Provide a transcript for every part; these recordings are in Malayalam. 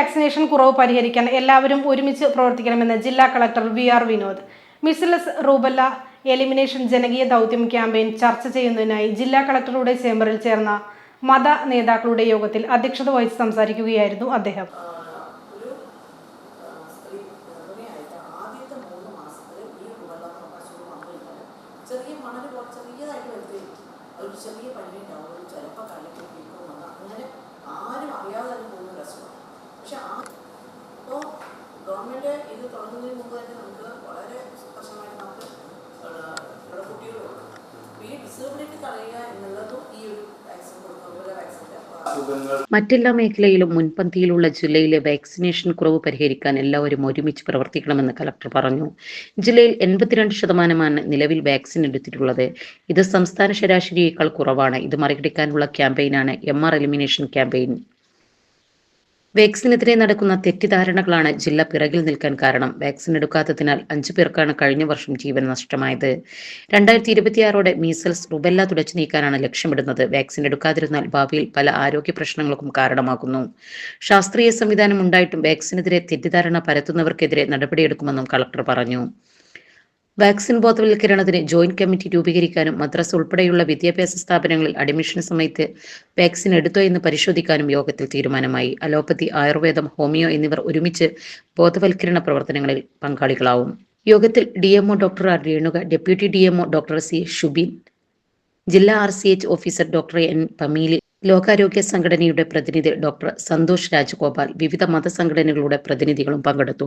വാക്സിനേഷൻ കുറവ് പരിഹരിക്കാൻ എല്ലാവരും ഒരുമിച്ച് പ്രവർത്തിക്കണമെന്ന് ജില്ലാ collector V R Vinod. Measles rubella elimination ജനകീയ ദൗത്യം ക്യാമ്പയിൻ ചർച്ച ചെയ്യുന്നതിനായി ജില്ലാ കളക്ടറുടെ ചേംബറിൽ ചേർന്ന മത നേതാക്കളുടെ യോഗത്തിൽ അധ്യക്ഷത വഹിച്ച് സംസാരിക്കുകയായിരുന്നു അദ്ദേഹം. ചെറിയ മണൽ ചെറിയതായിട്ട് വരുത്തി ഒരു ചെറിയ പനി ഉണ്ടാവും ഗവൺമെന്റ് ഇത് തുടങ്ങുന്നതിന് മുമ്പ് തന്നെ നമുക്ക് വളരെ സ്പഷ്ടമായിട്ട് നമുക്ക് ഇവിടെ കുട്ടികളുണ്ട് ഈ ഡിസേബിലിറ്റി തടയുക എന്നുള്ളതും ഈ ഒരു വാക്സിൻ കൊടുക്കുന്ന വാക്സിന്റെ മറ്റെല്ലാ മേഖലയിലും മുൻപന്തിയിലുള്ള ജില്ലയിലെ വാക്സിനേഷൻ കുറവ് പരിഹരിക്കാൻ എല്ലാവരും ഒരുമിച്ച് പ്രവർത്തിക്കണമെന്ന് കലക്ടർ പറഞ്ഞു. ജില്ലയിൽ എൺപത്തിരണ്ട് ശതമാനമാണ് നിലവിൽ വാക്സിൻ എടുത്തിട്ടുള്ളത്. ഇത് സംസ്ഥാന ശരാശരിയേക്കാൾ കുറവാണ്. ഇത് മറികടക്കാനുള്ള ക്യാമ്പയിനാണ് എം ആർ എലിമിനേഷൻ ക്യാമ്പയിൻ വാക്സിനെതിരെ നടക്കുന്ന തെറ്റിദ്ധാരണകളാണ് ജില്ല പിറകിൽ നിൽക്കാൻ കാരണം. വാക്സിൻ എടുക്കാത്തതിനാൽ അഞ്ചു പേർക്കാണ് കഴിഞ്ഞ വർഷം ജീവൻ നഷ്ടമായത്. രണ്ടായിരത്തി ഇരുപത്തിയാറോടെ മീസൽസ് റുബെല്ല തുടച്ചു നീക്കാനാണ് ലക്ഷ്യമിടുന്നത്. വാക്സിൻ എടുക്കാതിരുന്നാൽ ഭാവിയിൽ പല ആരോഗ്യ പ്രശ്നങ്ങൾക്കും കാരണമാകുന്നു. ശാസ്ത്രീയ സംവിധാനം ഉണ്ടായിട്ടും വാക്സിനെതിരെ തെറ്റിദ്ധാരണ പരത്തുന്നവർക്കെതിരെ നടപടിയെടുക്കുമെന്നും കളക്ടർ പറഞ്ഞു. വാക്സിൻ ബോധവൽക്കരണത്തിന് ജോയിന്റ് കമ്മിറ്റി രൂപീകരിക്കാനും മദ്രാസ് ഉൾപ്പെടെയുള്ള വിദ്യാഭ്യാസ സ്ഥാപനങ്ങളിൽ അഡ്മിഷൻ സമയത്ത് വാക്സിൻ എടുത്തോ എന്ന് പരിശോധിക്കാനും യോഗത്തിൽ തീരുമാനമായി. അലോപ്പതി ആയുർവേദം ഹോമിയോ എന്നിവർ ഒരുമിച്ച് ബോധവൽക്കരണ പ്രവർത്തനങ്ങളിൽ പങ്കാളികളാവും. യോഗത്തിൽ D MO doctor R Renuka deputy D MO doctor C Shubin ജില്ലാ R C H officer doctor N Pameeli ലോകാരോഗ്യ സംഘടനയുടെ പ്രതിനിധി ഡോക്ടർ സന്തോഷ് രാജഗോപാൽ വിവിധ മതസംഘടനകളുടെ പ്രതിനിധികളും പങ്കെടുത്തു.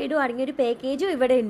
റൈഡും അടങ്ങിയ ഒരു പാക്കേജും ഇവിടെ ഉണ്ട്.